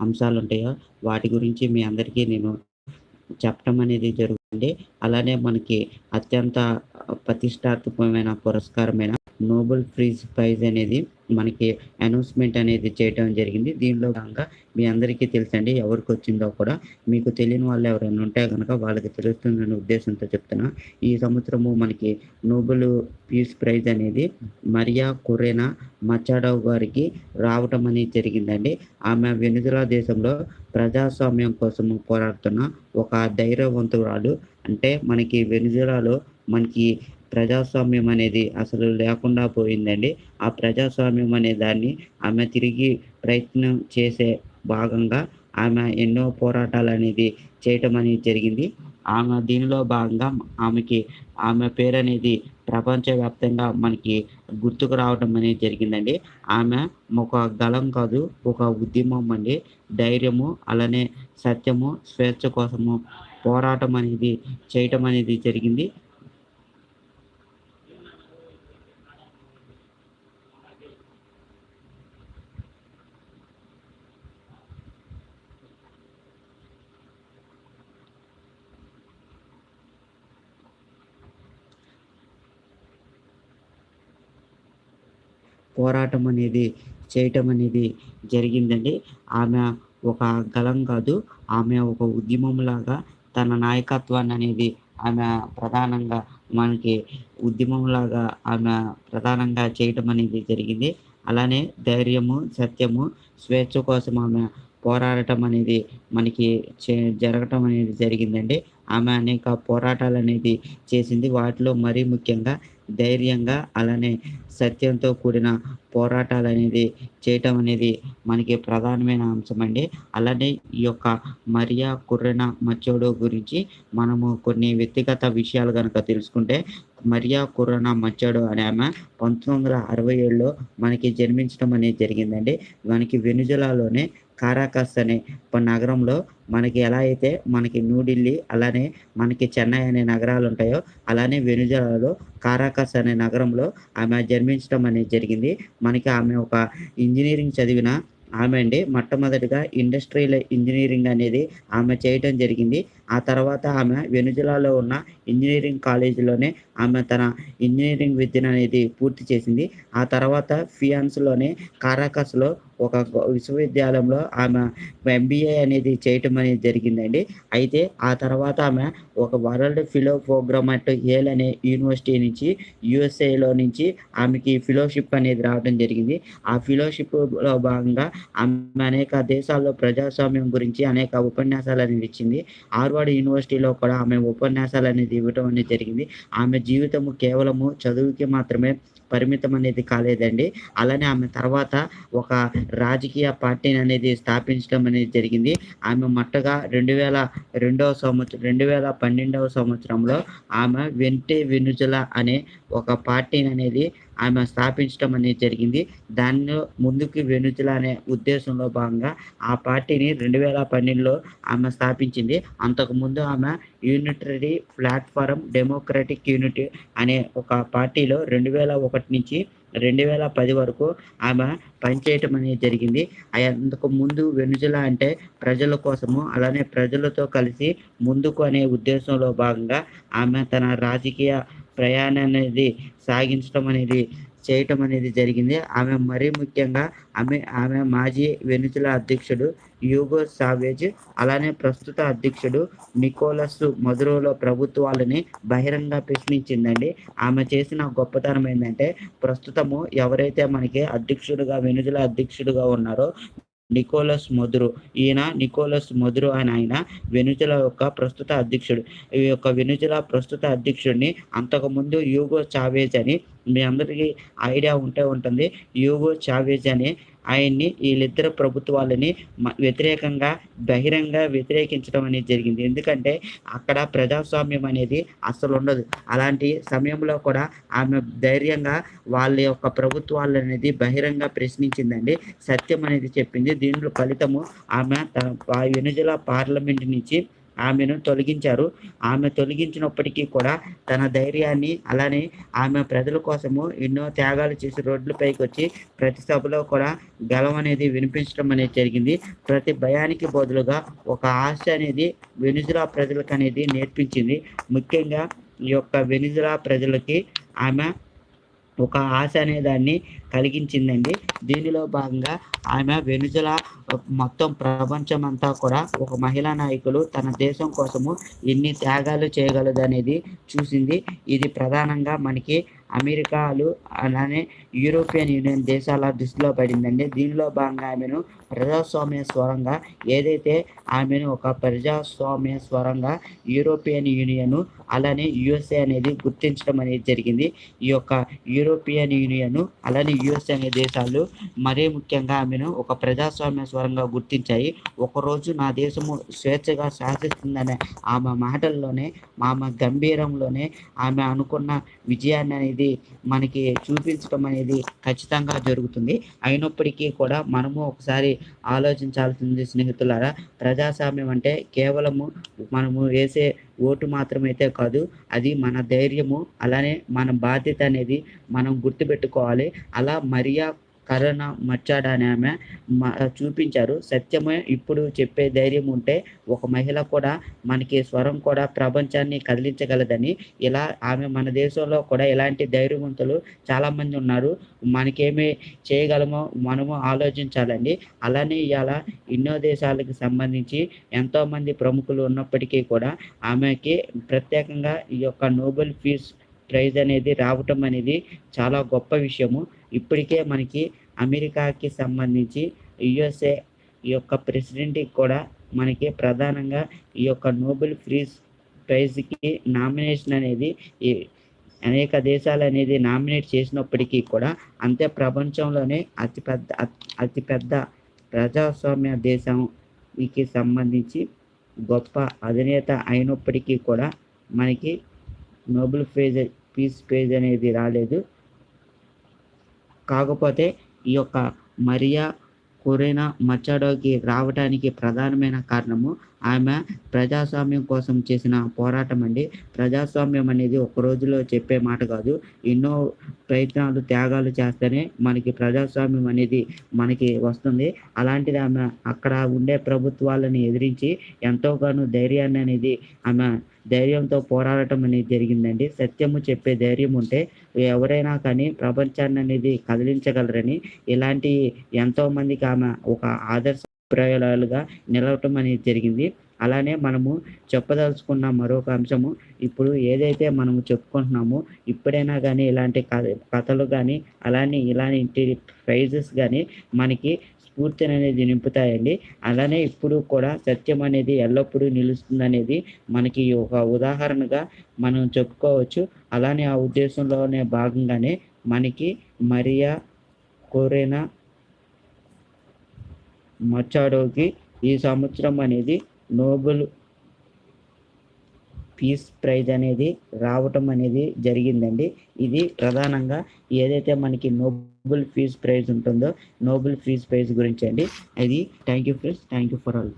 అంశాలు ఉంటాయో వాటి గురించి మీ అందరికీ నేను చెప్పడం అనేది జరుగుతుంది. అలానే మనకి అత్యంత ప్రతిష్టాత్మకమైన పురస్కారమైన నోబెల్ ఫ్రీజ్ ప్రైజ్ అనేది మనకి అనౌన్స్మెంట్ అనేది చేయడం జరిగింది. దీనిలో భాగంగా మీ అందరికీ తెలుసండి ఎవరికి వచ్చిందో కూడా మీకు తెలియని వాళ్ళు ఎవరైనా ఉంటే కనుక వాళ్ళకి తెలుస్తుందనే ఉద్దేశంతో చెప్తున్నా. ఈ సంవత్సరము మనకి నోబెల్ పీస్ ప్రైజ్ అనేది మరియా కురేనా మచాడో గారికి రావటం అనేది జరిగిందండి. ఆమె వెనుజులా దేశంలో ప్రజాస్వామ్యం కోసం పోరాడుతున్న ఒక ధైర్యవంతురాలు. అంటే మనకి వెనుజులాలో మనకి ప్రజాస్వామ్యం అనేది అసలు లేకుండా పోయిందండి. ఆ ప్రజాస్వామ్యం అనే దాన్ని ఆమె తిరిగి ప్రయత్నం చేసే భాగంగా ఆమె ఎన్నో పోరాటాలు అనేది చేయటం అనేది జరిగింది. ఆమె దీనిలో భాగంగా ఆమెకి ఆమె పేరు అనేది ప్రపంచవ్యాప్తంగా మనకి గుర్తుకు రావడం అనేది జరిగిందండి. ఆమె ఒక గలం కాదు ఒక ఉద్యమం అండి. ధైర్యము అలానే సత్యము స్వేచ్ఛ కోసము పోరాటం అనేది చేయటం అనేది జరిగింది. పోరాటం అనేది చేయటం అనేది జరిగిందండి. ఆమె ఒక గలం కాదు ఆమె ఒక ఉద్యమంలాగా తన నాయకత్వాన్ని అనేది ఆమె ప్రధానంగా మనకి ఉద్యమంలాగా ఆమె ప్రధానంగా చేయటం అనేది జరిగింది. అలానే ధైర్యము సత్యము స్వేచ్ఛ కోసం ఆమె పోరాడటం అనేది మనకి చే జరగటం అనేది జరిగిందండి. ఆమె అనేక పోరాటాలు అనేది చేసింది. వాటిలో మరీ ముఖ్యంగా ధైర్యంగా అలానే సత్యంతో కూడిన పోరాటాలు అనేది చేయటం అనేది మనకి ప్రధానమైన అంశం అండి. అలానే ఈ యొక్క మరియా కుర్రెన మచ్చోడో గురించి మనము కొన్ని వ్యక్తిగత విషయాలు కనుక తెలుసుకుంటే మరియా కుర్రన మచ్చోడో అనే ఆమె పంతొమ్మిది వందల అరవై ఏడులో మనకి జన్మించడం అనేది జరిగిందండి. మనకి వెనుజులాలోనే కారాకస్ అనే నగరంలో మనకి ఎలా అయితే మనకి న్యూఢిల్లీ అలానే మనకి చెన్నై అనే నగరాలు ఉంటాయో అలానే వెనుజలాలో కారాకస్ అనే నగరంలో ఆమె జన్మించడం అనేది జరిగింది. మనకి ఆమె ఒక ఇంజనీరింగ్ చదివిన ఆమె అండి. మొట్టమొదటిగా ఇండస్ట్రియల్ ఇంజనీరింగ్ అనేది ఆమె చేయటం జరిగింది. ఆ తర్వాత ఆమె వెనుజులాలో ఉన్న ఇంజనీరింగ్ కాలేజీలోనే ఆమె తన ఇంజనీరింగ్ విద్యను అనేది పూర్తి చేసింది. ఆ తర్వాత ఫియాన్స్లోనే కారాకస్లో ఒక విశ్వవిద్యాలయంలో ఆమె ఎంబీఏ అనేది చేయటం అనేది జరిగిందండి. అయితే ఆ తర్వాత ఆమె ఒక world fellow programme at Yale అనే యూనివర్సిటీ నుంచి యుఎస్ఏలో నుంచి ఆమెకి ఫిలోషిప్ అనేది రావడం జరిగింది. ఆ ఫిలోషిప్లో భాగంగా ఆమె అనేక దేశాల్లో ప్రజాస్వామ్యం గురించి అనేక ఉపన్యాసాలు అనేది ఇచ్చింది. హార్వర్డ్ యూనివర్సిటీలో కూడా ఆమె ఉపన్యాసాలు అనేది ఇవ్వటం అనేది జరిగింది. ఆమె జీవితము కేవలము చదువుకి మాత్రమే పరిమితం అనేది కాలేదండి. అలానే ఆమె తర్వాత ఒక రాజకీయ పార్టీని అనేది స్థాపించడం అనేది జరిగింది. ఆమె మొట్టగా రెండు వేల రెండవ సంవత్సరం రెండు వేల పన్నెండవ సంవత్సరంలో ఆమె వెంటే వెనుజుల అనే ఒక పార్టీని అనేది ఆమె స్థాపించడం అనేది జరిగింది. దానిలో ముందుకు వెనుతుల అనే ఉద్దేశంలో భాగంగా ఆ పార్టీని రెండు వేల పన్నెండులో ఆమె స్థాపించింది. అంతకుముందు ఆమె యూనిటరీ ప్లాట్ఫారం డెమోక్రటిక్ యూనిటీ అనే ఒక పార్టీలో రెండు వేల ఒకటి నుంచి రెండు వేల పది వరకు ఆమె పనిచేయటం అనేది జరిగింది. అంతకు ముందు వెనుజులా అంటే ప్రజల కోసము అలానే ప్రజలతో కలిసి ముందుకు అనే ఉద్దేశంలో భాగంగా ఆమె తన రాజకీయ ప్రయాణం అనేది సాగించడం అనేది చేయటం అనేది జరిగింది. ఆమె మరీ ముఖ్యంగా ఆమె ఆమె మాజీ వెనుజులా అధ్యక్షుడు యూగో సావేజ్ అలానే ప్రస్తుత అధ్యక్షుడు నికోలస్ మధురోలో ప్రభుత్వాలని బహిరంగ ప్రశ్నించిందండి. ఆమె చేసిన గొప్పతనం ఏంటంటే ప్రస్తుతము ఎవరైతే మనకి అధ్యక్షుడుగా వెనుజుల అధ్యక్షుడుగా ఉన్నారో నికోలస్ మధురు. ఈయన నికోలస్ మధురు అని ఆయన వెనుజుల యొక్క ప్రస్తుత అధ్యక్షుడు. ఈ యొక్క వెనుజుల ప్రస్తుత అధ్యక్షుడిని అంతకుముందు యూగో చావేజ్ అని మీ అందరికీ ఐడియా ఉంటే ఉంటుంది. యూగో చావేజ్ అని ఆయన్ని వీళ్ళిద్దరు ప్రభుత్వాలని వ్యతిరేకంగా బహిరంగ వ్యతిరేకించడం అనేది జరిగింది. ఎందుకంటే అక్కడ ప్రజాస్వామ్యం అనేది అసలు ఉండదు. అలాంటి సమయంలో కూడా ఆమె ధైర్యంగా వాళ్ళ యొక్క ప్రభుత్వాలు అనేది బహిరంగ ప్రశ్నించిందండి. సత్యం అనేది చెప్పింది. దీంట్లో ఫలితము ఆమె తన వెనుజుల పార్లమెంట్ నుంచి ఆమెను తొలగించారు. ఆమె తొలగించినప్పటికీ కూడా తన ధైర్యాన్ని అలానే ఆమె ప్రజల కోసము ఎన్నో త్యాగాలు చేసి రోడ్లపైకి వచ్చి ప్రతి సభలో కూడా గలం అనేది వినిపించడం అనేది జరిగింది. ప్రతి భయానికి బదులుగా ఒక ఆశ అనేది వెనుజులా ప్రజలకు అనేది నేర్పించింది. ముఖ్యంగా ఈ యొక్క వెనుజులా ప్రజలకి ఆమె ఒక ఆశ అనే దాన్ని కలిగించిందండి. దీనిలో భాగంగా ఆమె వెనుజులా మొత్తం ప్రపంచం అంతా కూడా ఒక మహిళా నాయకులు తన దేశం కోసము ఎన్ని త్యాగాలు చేయగలదు అనేది చూసింది. ఇది ప్రధానంగా మనకి అమెరికాలు అలానే యూరోపియన్ యూనియన్ దేశాల దృష్టిలో పడిందండి. దీనిలో భాగంగా ఆమెను ప్రజాస్వామ్య స్వరంగా ఏదైతే ఆమెను ఒక ప్రజాస్వామ్య స్వరంగా యూరోపియన్ యూనియన్ అలానే యుఎస్ఏ అనేది గుర్తించడం అనేది జరిగింది. ఈ యొక్క యూరోపియన్ యూనియన్ అలానే యుఎస్ఏ అనే దేశాలు మరీ ముఖ్యంగా ఆమెను ఒక ప్రజాస్వామ్య స్వరంగా గుర్తించాయి. ఒకరోజు నా దేశము స్వేచ్ఛగా శాసిస్తుందనే ఆమె మాటల్లోనే ఆమె గంభీరంలోనే ఆమె అనుకున్న విజయాన్ని అనేది మనకి చూపించడం అనేది ఖచ్చితంగా జరుగుతుంది. అయినప్పటికీ కూడా మనము ఒకసారి ఆలోచించాల్సింది స్నేహితులారా ప్రజాస్వామ్యం అంటే కేవలము మనము వేసే ఓటు మాత్రమైతే కాదు అది మన ధైర్యము అలానే మన బాధ్యత అనేది మనం గుర్తుపెట్టుకోవాలి. అలా మరియా కరోనా మచ్చాడు అని ఆమె చూపించారు. సత్యమే ఇప్పుడు చెప్పే ధైర్యం ఉంటే ఒక మహిళ కూడా మనకి స్వరం కూడా ప్రపంచాన్ని కదిలించగలదని ఇలా ఆమె మన దేశంలో కూడా ఇలాంటి ధైర్యవంతులు చాలామంది ఉన్నారు. మనకేమి చేయగలమో మనము ఆలోచించాలండి. అలానే ఇవాళ ఎన్నో దేశాలకు సంబంధించి ఎంతోమంది ప్రముఖులు ఉన్నప్పటికీ కూడా ఆమెకి ప్రత్యేకంగా ఈ యొక్క నోబెల్ ఫీజ్ ప్రైజ్ అనేది రావటం అనేది చాలా గొప్ప విషయము. ఇప్పటికే మనకి అమెరికాకి సంబంధించి యుఎస్ఏ ఈ యొక్క ప్రెసిడెంట్కి కూడా మనకి ప్రధానంగా ఈ యొక్క నోబెల్ ఫ్రీజ్ ప్రైజ్కి నామినేషన్ అనేది ఈ అనేక దేశాలు అనేది నామినేట్ చేసినప్పటికీ కూడా అంతే ప్రపంచంలోనే అతిపెద్ద అతిపెద్ద ప్రజాస్వామ్య దేశంకి సంబంధించి గొప్ప అధినేత అయినప్పటికీ కూడా మనకి నోబెల్ ప్రైజ్ పీస్ పేజ్ అనేది రాలేదు. కాకపోతే ఈ యొక్క మరియా కొరేనా మచాడోకి రావడానికి ప్రధానమైన కారణము ఆమె ప్రజాస్వామ్యం కోసం చేసిన పోరాటం అండి. ప్రజాస్వామ్యం అనేది ఒక రోజులో చెప్పే మాట కాదు. ఎన్నో ప్రయత్నాలు త్యాగాలు చేస్తేనే మనకి ప్రజాస్వామ్యం అనేది మనకి వస్తుంది. అలాంటిది ఆమె అక్కడ ఉండే ప్రభుత్వాలను ఎదిరించి ఎంతోగానో ధైర్యాన్ని అనేది ఆమె ధైర్యంతో పోరాడటం అనేది జరిగిందండి. సత్యము చెప్పే ధైర్యం ఉంటే ఎవరైనా కానీ ప్రపంచాన్ని అనేది కదిలించగలరని ఇలాంటి ఎంతో మందికి ఆమె ఒక ఆదర్శ ప్రయోగాలుగా నిలవటం అనేది జరిగింది. అలానే మనము చెప్పదలుచుకున్న మరొక అంశము ఇప్పుడు ఏదైతే మనము చెప్పుకుంటున్నామో ఇప్పుడైనా కానీ ఇలాంటి కథ కథలు కానీ అలానే ఇలాంటి ప్రైజెస్ కానీ మనకి స్ఫూర్తిని అనేది నింపుతాయండి. అలానే ఇప్పుడు కూడా సత్యం అనేది ఎల్లప్పుడూ నిలుస్తుంది అనేది మనకి ఒక ఉదాహరణగా మనం చెప్పుకోవచ్చు. అలానే ఆ ఉద్దేశంలోనే భాగంగానే మనకి మరియా కోరేనా మచాడోకి ఈ సంవత్సరం అనేది నోబెల్ పీస్ ప్రైజ్ అనేది రావటం అనేది జరిగిందండి. ఇది ప్రధానంగా ఏదైతే మనకి నోబెల్ పీస్ ప్రైజ్ ఉంటుందో నోబెల్ పీస్ ప్రైజ్ గురించి అండి. అది thank you friends thank you for all.